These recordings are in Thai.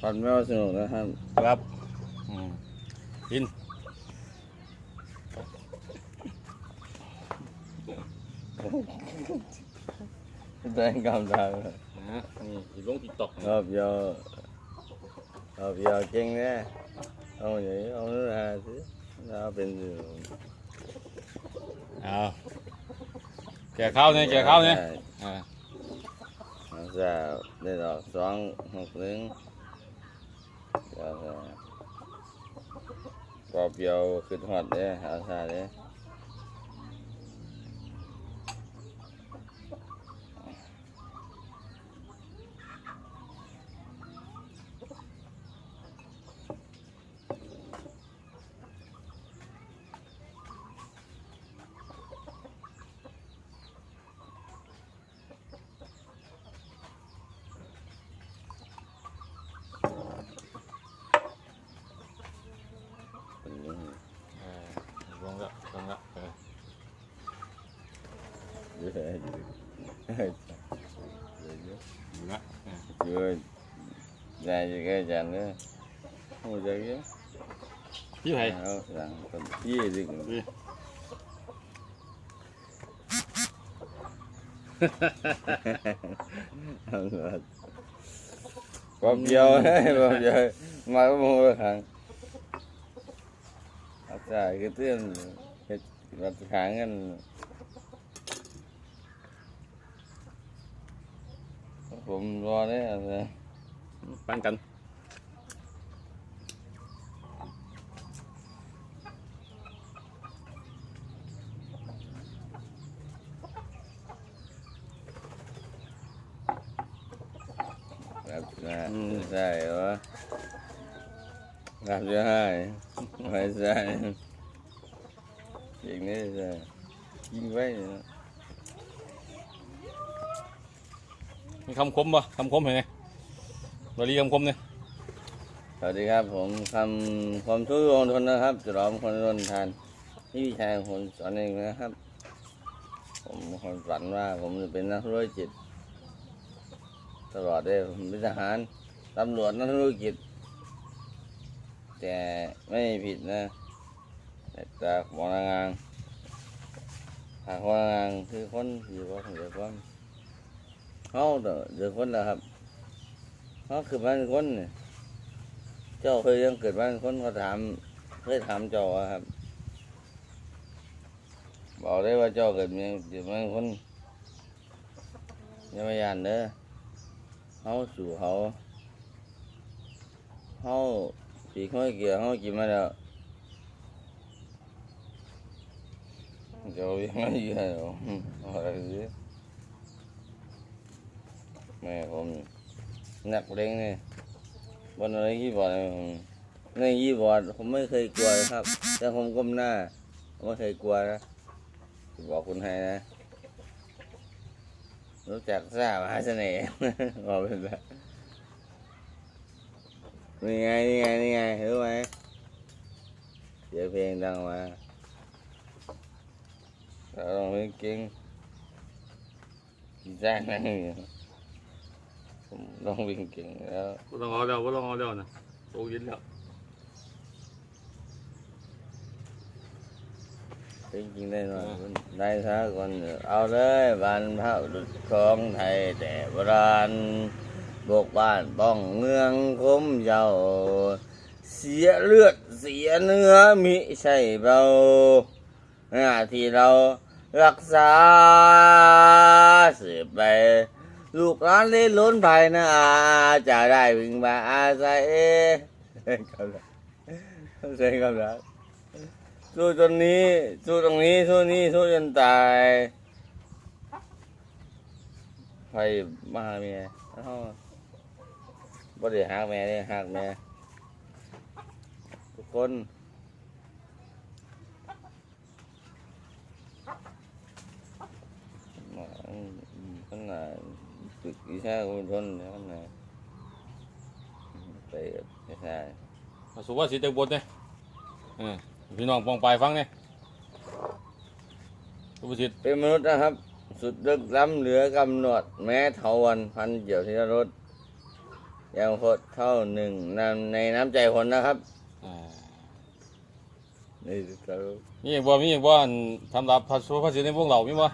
ฟันไม่ว่าสนุกนะครับ ครับอืมกินได้กำลังนะนี่สิลงติ๊กต็อก hợp giờ hợp giờ kinh đấy ông vậy ông nói ra chứ ra bên giường เอาแก่ข้าวเนี่ยแก่ข้าวเนี่ยอ่า ra đây là xoắn một ก็เปียวขึ้นหอดเด้อาชาเด้ rồi dài gì cái dài nữa. Không dài cái chứ hay. Dạ, không dài còn chia gì cũng được bọc vô bọc vô. Mà có mua được hàng trời cái tiền cái mặt hàng anh ผมรอได้อะไรปันกันรับนะใช่วะรับจะให้ไมีคำคมป่ะคำคมเห็นไหมบริคำคมเนี่ยสวัสดีครับ ผมคำความทุกข์ของทนนะครับจรอมคนรนทานนี่พี่ชายผมสอนเองนะครับ ผมคนฝันว่าผมจะเป็นนักธุรกิจ ตลอดเลยผมเป็นทหารตำรวจนักธุรกิจ แต่ไม่ผิดนะแต่จากมองงานหากว่างานคือคนอยู่ว่าผมเดือดร้อน เขาเดือดร้อนแล้วครับเขาคือบ้านคนเนี่ยเจ้าเคยยังเกิดบ้านคนเขาถามเคยถามเจ้าอครับ บอกได้ว่าเจ้าเกิดเมียเกิดบ้านคนยังไม่ยานเด้อเขาสู่เขาเขาปีกห้อยเกี่ยวเขากินมาแล้วเจ้ายังไม่อยู่ให้หรออะไรสิ แม่ผมนักเลงเนี่ยบนอะไรยี่บอดในยี่บอดผมไม่เคยกลัวนะครับ แต่ผมก้มหน้าไม่เคยกลัวนะบอกคุณให้นะ รู้จักทราบมหาเสน่ห์บอกเป็นแบบนี่ไงนี่ไงนี่ไงรู้ไหมเสียงเพลงดังมาเราลองเพลงเก่งกีตาร์นั่งอยู่ ผมร้องเพลงเก่งแล้วก็ต้องเอาเดียวก็ต้องเอาเดียวนะโตเย็นแล้วจริงๆได้หน่อยได้ซะก่อนเถอะเอาเลยบานพระดุจของไทยแต่โบราณบกบ้านป้องเมืองคมเจ้าเสียเลือดเสียเนื้อมิใช่เบาหน้าที่เรารักษาสืบไป ลูกหลานเล่นล้นภายหน้าจะได้พึงมาอาศัยกำลังใช่กำลังสู้จนนี้สู้ตรงนี้สู้นี้สู้จนตายใครมาเมียเอ้าบ่ได้หักแม่ได้หักแม่ทุกคนมันน่ะ ตึกอีชาคนทนเนี่ยมันน่ะไปกับอีชามาสุภาษิตจากบทเนี่ยเออพี่น้องปองไปายฟังเนี่ยสุภาษิตเป็นมนุษย์นะครับ สุดลึกล้ำเหลือกำหนด แม้เถาวันพันเกี่ยวที่รถยังโคตรเท่าหนึ่งนำในน้ำใจคนนะครับอ่านี่ครับมีอีกบ่มีอีกบ่อันสำหรับพระสุภาษิตในพวกเรามีบ่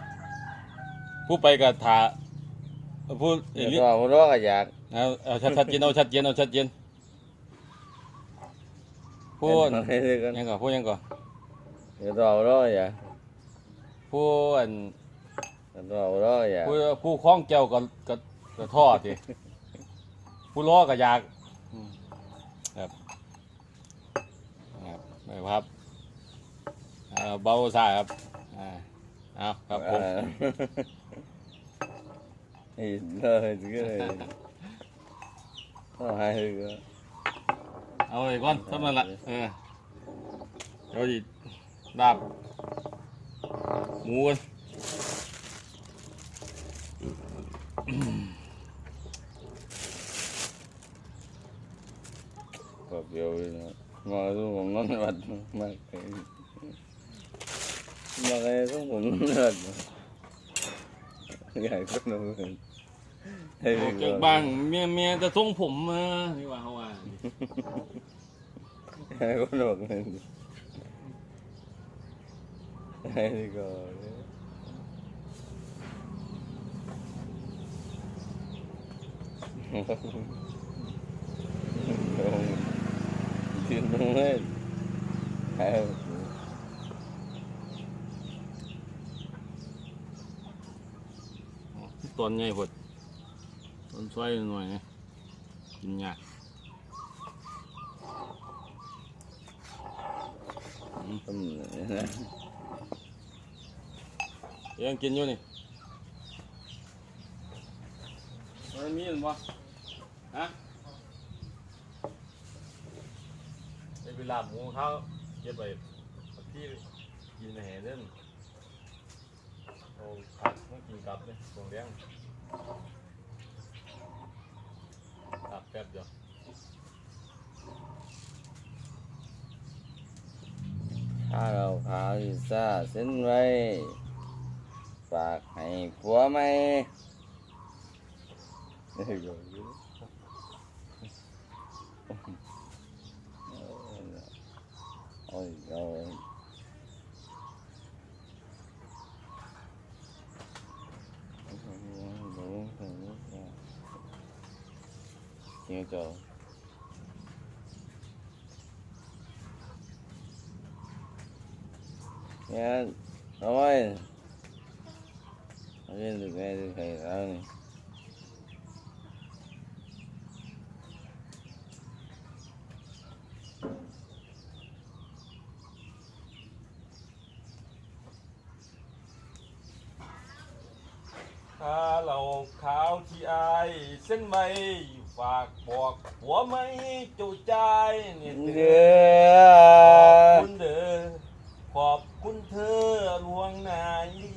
ผู้ไปกับถา ผู้อีเดี๋ยวกนิดก็ผมร้องก็อยากเอาเอาชัดชัดเจนเอาชัดเจนเอาชัดเจนผู้ให้ดูกันยังก่อนผู้ยังก่อนเดี๋ยวก็ร้องก็อยากผู้อันเดี๋ยวก็ร้องก็อยากผู้ผู้คล้องแก้วกับกับกับท่อทีผู้ล้อกับยากอืมครับครับไม่ครับเอาเบาซ่าครับอ่าเอาครับผมอ่านี่เลยก็เลยต้อ งให้ดูกันเอาไว้ก่อนเท่านั้นละเออเดี๋ยวดิดา บหมูกันก็เดียวเลยนะมาดูผมนอนวัดมากเลยมาเลยต้องผมนอนวัดอยากก็นอนให้ดูโอเคกันบ้างเมียเมียจะทรงผมมานี่ว่าเขาว่าให้ก็นอนเลยให้ดูกัน Chuyện đúng hết Hay ตอนใหญ่พดต้นซอยหน่อยไงกินยาก Tâm này ยังกินอยู่นี่มันมีหรือเปล่าฮะได้เวลาหมูเขาเก็บไปที่กินในแห่เล่นเอาผักมากินกับเนี่ยตรง เลี้ยงตักแป๊บเดียว Khá đầu khá thì xa xin vay Phạt hay của mày Đây rồi Ôi Here you go. Yeah, rồi. Rồi được nghe được thầy sao này. Hello, khảo chị ai xin mày ขาวที่อายเส้นไม่ฝากบอกหัวไม่จุใจเนี่ยเด้อขอบ yeah คุณเด้อขอบคุณเธอลวงหนาอี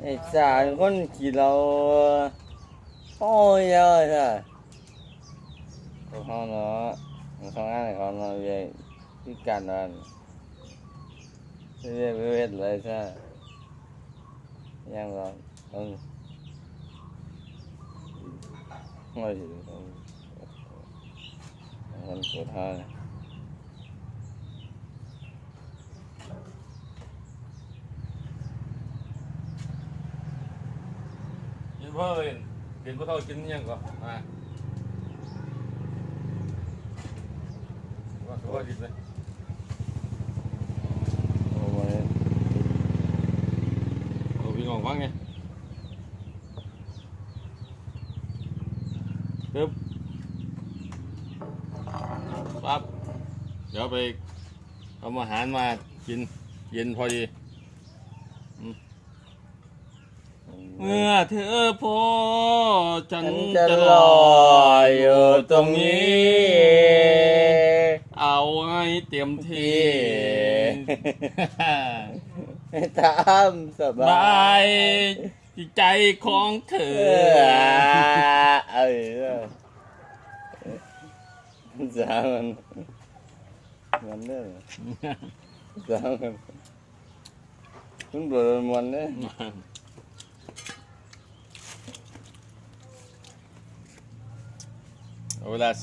ไอ้สารคนขี่เราโอ้ยเยอะใช่เขาเนาะเขางานเขาเนาะเรียที่การนั่นเรียกเวทเลยใช่ยังเราต้อง ไม่ถึงคนปวดท้องกินเพื่อเล่นกินเพื่อเท่ากินยังก่อนมาว่าตัวดิบเลย โอ้ย เอาพี่น้องฟังไง ปึ๊บปั๊บเดี๋ยวไปเอาอาหารมากินเย็นพอดีเมื่อเธอพอฉันฉันจะจะรรอออยู่ตรงนี้ เอาให้เต็มที่ให้ตามสบาบายยใจของเธเอ Sağın. Ben de mi? Sağın. Kun bölüm anne. Hola,